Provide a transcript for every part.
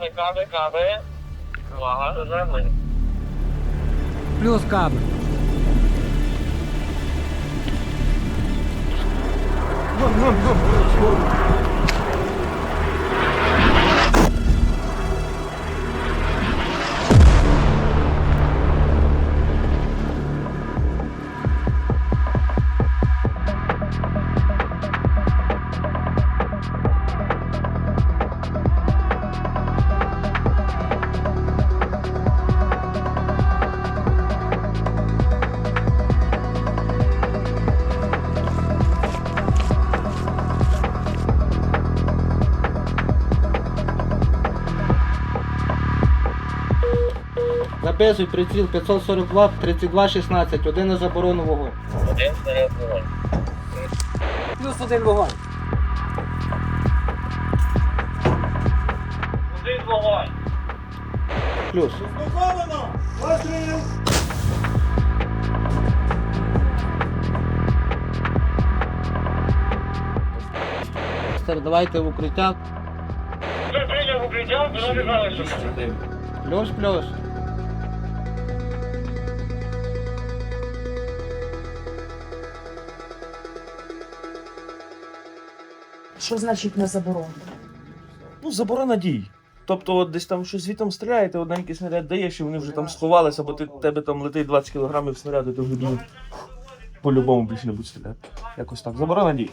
Кави, кави, кави. Увага, землі. Плюс кабель. Записуй приціл 542 3216, один на заборону вогонь. Один вогонь. Плюс один вогонь. Один вогонь. Плюс. Стар, Давайте в укриття. Плюс, плюс. Що значить не заборонено? Ну, заборона дій. Тобто, от десь там щось звітом стріляєте, одненький снаряд даєш, і вони вже там сховалися, або ти, тебе там летить 20 кілограмів снаряду, ти вже ну, по-любому більше не будуть стріляти. Якось так. Заборона дій.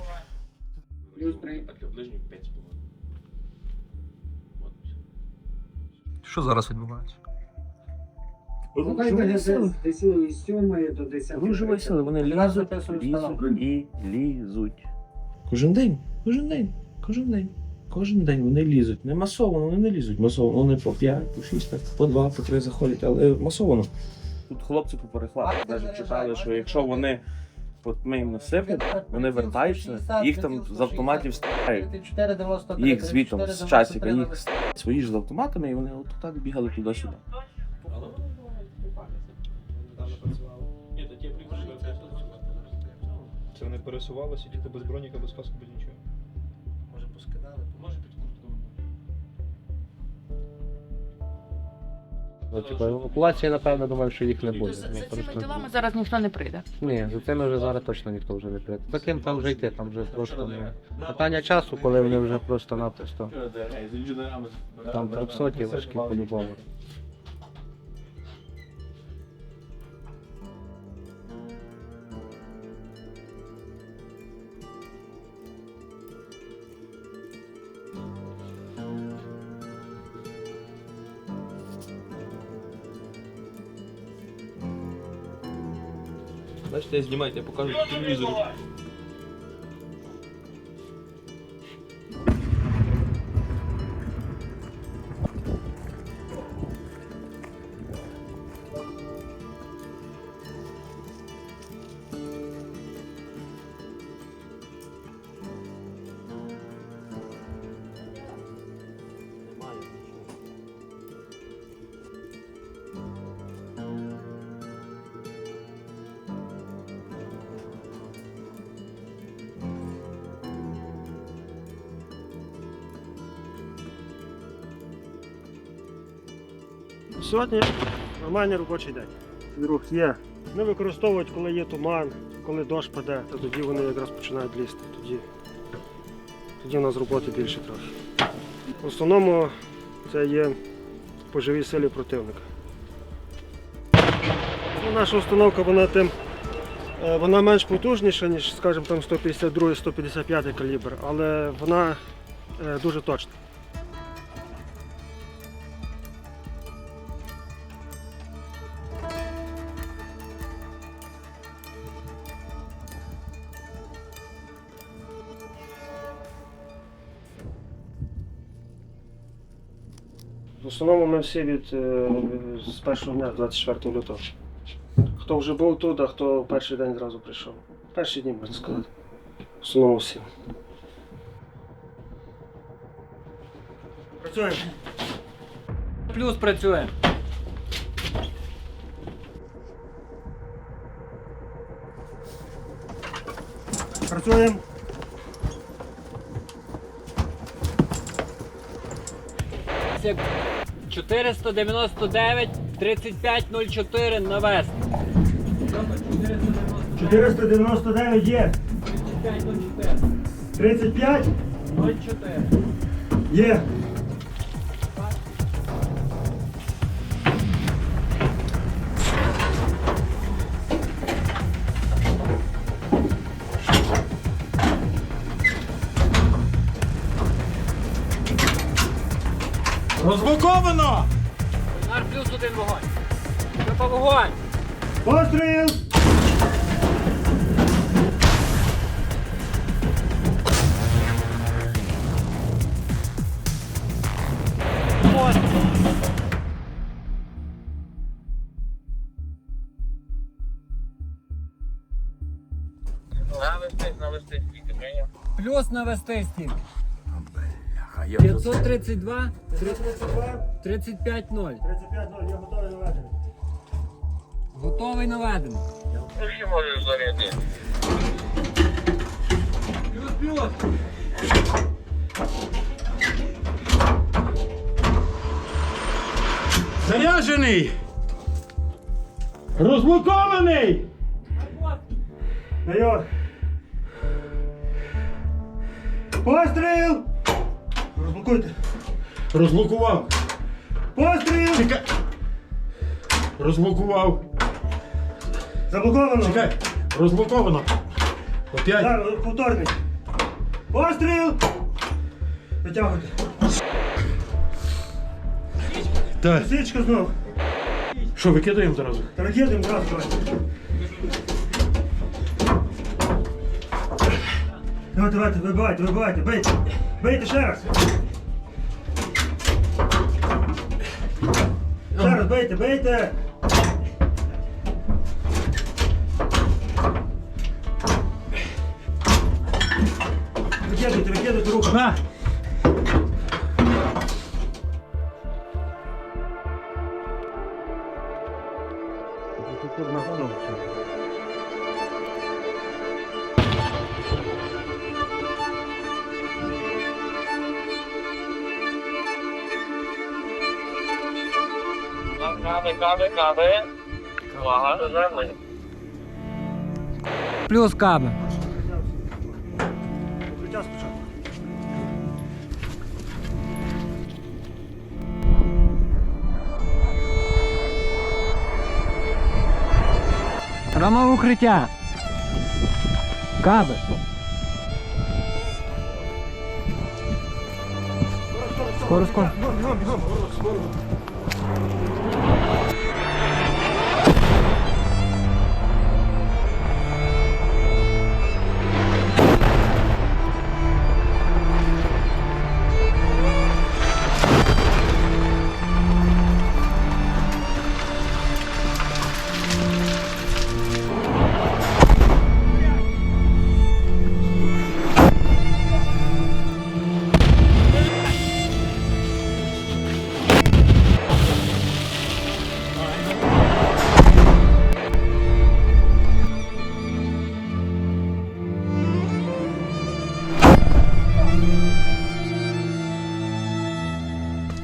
Що зараз відбувається? Рушові сили. Десь сьомої до 10. Рушові сили, вони лізуть, лізуть і лізуть. Кожен день, кожен день, кожен день. Кожен день вони лізуть. Не масово, вони не лізуть масово. Вони по 5, по 6, так, по 2, по 3 заходять, але масово. Тут хлопці по навіть читали, що якщо вони от ми їм насиплять, вони вертаються, їх там з автоматів стріляють. Їх звітом з часика, їх свої ж з автоматами, і вони от так бігали туди-сюди. Це вони пересувалися, сидіти без броніка, без каску, без Ну, типу, евакуації, напевно, думаю, що їх не буде. За Ну, цими просто- ділами зараз ніхто не прийде. Ні, за цими вже зараз точно ніхто вже не прийде. Таким там вже йти, там вже просто не. Питання часу, коли вони вже просто-напросто. Там 300 важкі по-любому. Бачите, знімайте, я покажу по. Сьогодні нормальний робочий день. Друг є. Не використовують, коли є туман, коли дощ паде, то тоді вони якраз починають лізти. Тоді, тоді у нас роботи більше трохи. В основному це є по живій силі противника. Ну, наша установка вона тим е, вона менш потужніша, ніж, скажімо, там 152-155 калібр, але вона е, дуже точна. Основному ми всі від е, з першого дня, 24 лютого. Хто вже був тут, а хто перший день зразу прийшов. Перші дні, можна сказати. В основному всі. Працюємо. Плюс працює. Працюємо. Акція 499 3504 навести. 499 є. 3504. 35 04. є. Розблоковано! Нар плюс один вогонь. Що вогонь? Постріл! Навести, навести, скільки прийняв. Плюс навести стільки. 532 35 0. 35 0, я готовий наведений. Готовий наведений. Скільки можеш зарядити? Плюс плюс. Заряджений! Розблокований! Майор! Постріл! Розблокуйте! Розблокував! Постріл! Чекай! Розблокував! Заблоковано! Чекай! Розблоковано! Опять! Зараз, повторний! Постріл! Витягуйте! Так. Січка знов! Що, викидаємо зразу? Та викидаємо зразу давайте. Давайте, давайте, вибивайте, вибивайте, бийте! Бийте ще раз! Бийте, бийте! Викидуйте, викидуйте руку! На! Кави, кави, кави. Увага, землі. Плюс каби. Укриття спочатку. Рома в укриття. Каби. Скоро, скоро. Бігом, бігом, бігом.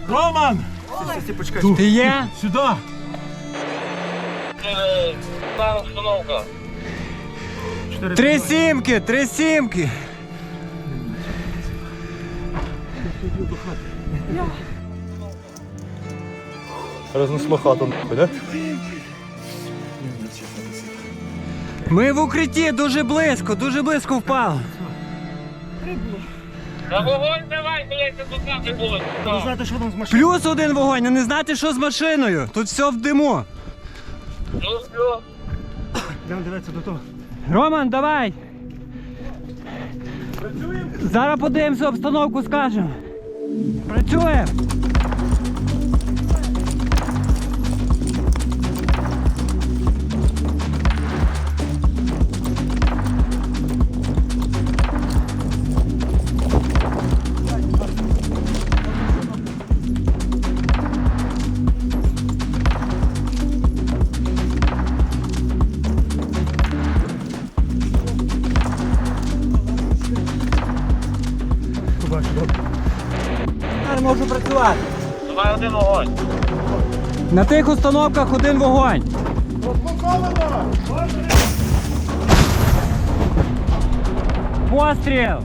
Роман! Ти є? Сюди! Стара установка. Три сімки, три сімки. Рознесло хату, да? Ми в укритті дуже близько, дуже близько впали. На вогонь давай, блядь, тут хати було. Не знати, що там з машиною? Плюс один вогонь, а не знати, що з машиною. Тут все в диму. Ну, все. Йдемо дивитися до того. Роман, давай. Зараз подивимося обстановку, скажемо. Працюємо. На тих установках один вогонь. Постріл!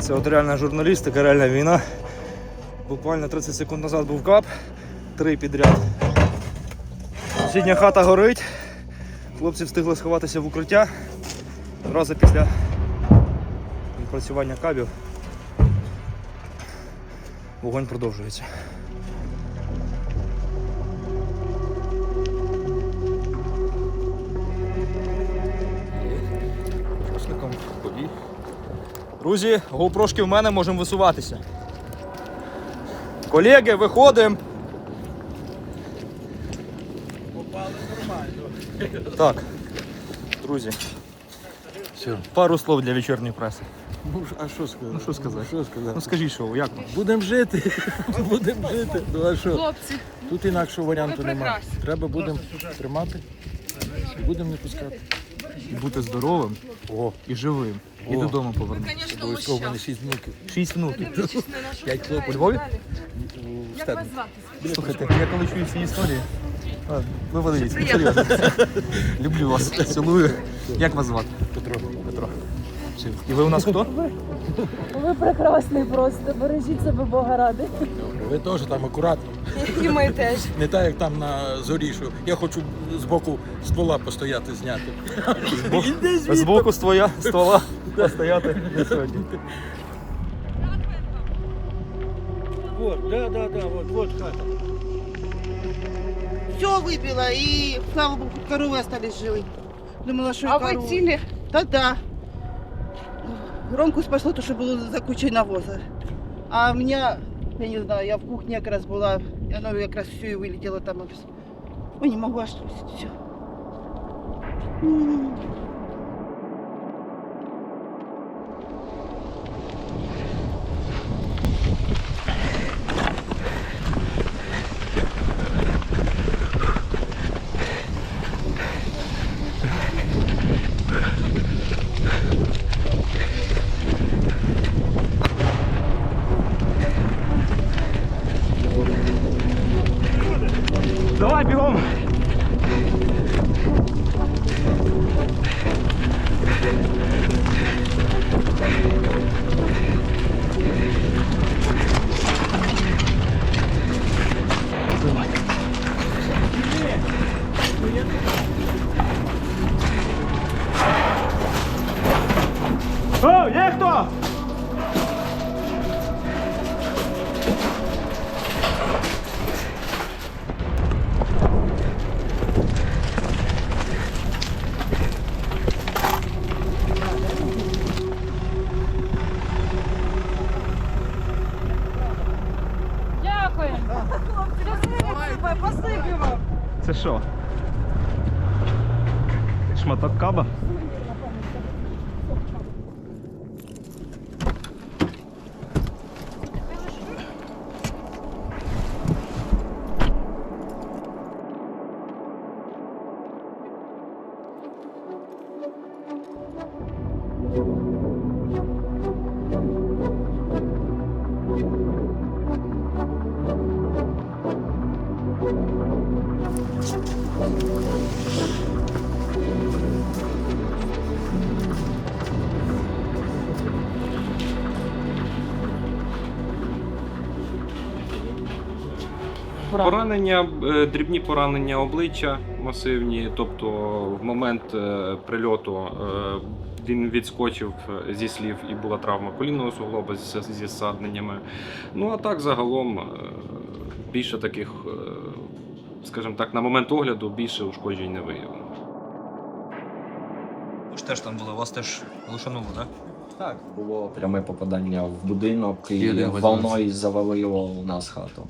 Це от реальна журналістика, реальна війна. Буквально 30 секунд назад був кап, три підряд. Сусідня хата горить. Хлопці встигли сховатися в укриття. Одразу після відпрацювання кабів. Вогонь продовжується. Друзі, гоупрошки в мене можемо висуватися. Колеги, виходимо. Попали нормально. Так, друзі. Пару слов для вечірньої преси. Ну, а що сказати? Ну що сказати? Що сказати? Ну скажіть, що, як вам? Будемо жити. Будемо жити. Ну а що? Хлопці, Тут інакшого варіанту немає. Треба будемо тримати і будемо не пускати. Бути здоровим О, і живим. І О. додому повернутися. звісно, обов'язково в мене шість внуків. Шість внуків. П'ять хлопців. У Львові? У Як Стебні. вас звати? Слухайте, я коли чую ці історії. а, Ви подивіться, серйозно. Люблю вас, цілую. Як вас звати? Петро. Петро І ви у нас хто? Ви прекрасний просто. Бережіть себе Бога ради. Ви теж там акуратно. І ми теж. Не так, як там на зорі, що я хочу з боку ствола постояти, зняти. З боку ствоя, ствола постояти не сьогодні. Вот, да, да, да, вот, вот хата. Все выпила, и, слава богу, коровы остались живы. Думала, что А и ви коровы. цілі? Да-да. Ромку спасло, то, что было за кучей навоза. А у меня, я не знаю, я в кухне как раз была, и оно как раз все и вылетело там. и всё. Ой, не могу аж все. Це що? Шматок каба? Поранення, е, дрібні поранення обличчя масивні, тобто в момент е, прильоту е, він відскочив зі слів і була травма колінного суглоба зі зі зсадненнями. Ну а так загалом більше таких, скажімо так, на момент огляду більше ушкоджень не виявлено. Ви ж теж там були, вас теж лишануло, так? Так, було пряме попадання в будинок і, І волною завалило у нас хату.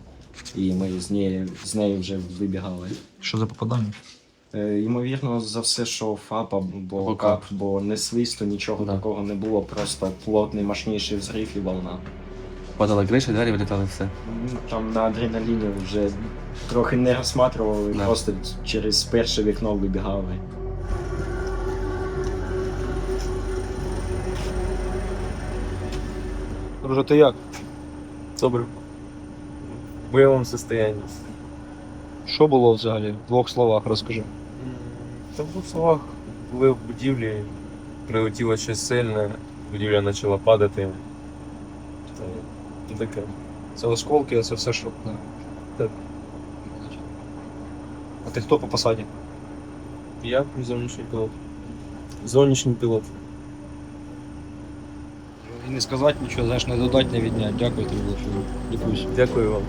І ми з нею, з нею вже вибігали. Що за попадання? Е, ймовірно, за все, що ФАПа, бо кап, бо не свисту, нічого такого не було, просто плотний, мощніший взрив і волна. Падала криша, двері вилітали все. Там на адреналіні вже трохи не розсматривали, Да. просто через перше вікно вибігали. Друже, ти як? Добре. Бойовому состоянии. Що було взагалі? В двох словах розкажи. Та в двох словах були в будівлі, прилетіло щось сильне, будівля почала падати. Та, та таке. Це осколки, це все, що. Так. А ти хто по посаді? Я зовнішній пілот. Зовнішній пілот. Не сказати нічого, знаєш, не додати, не відняти. Дякую тобі, що Дякую. Дякую вам.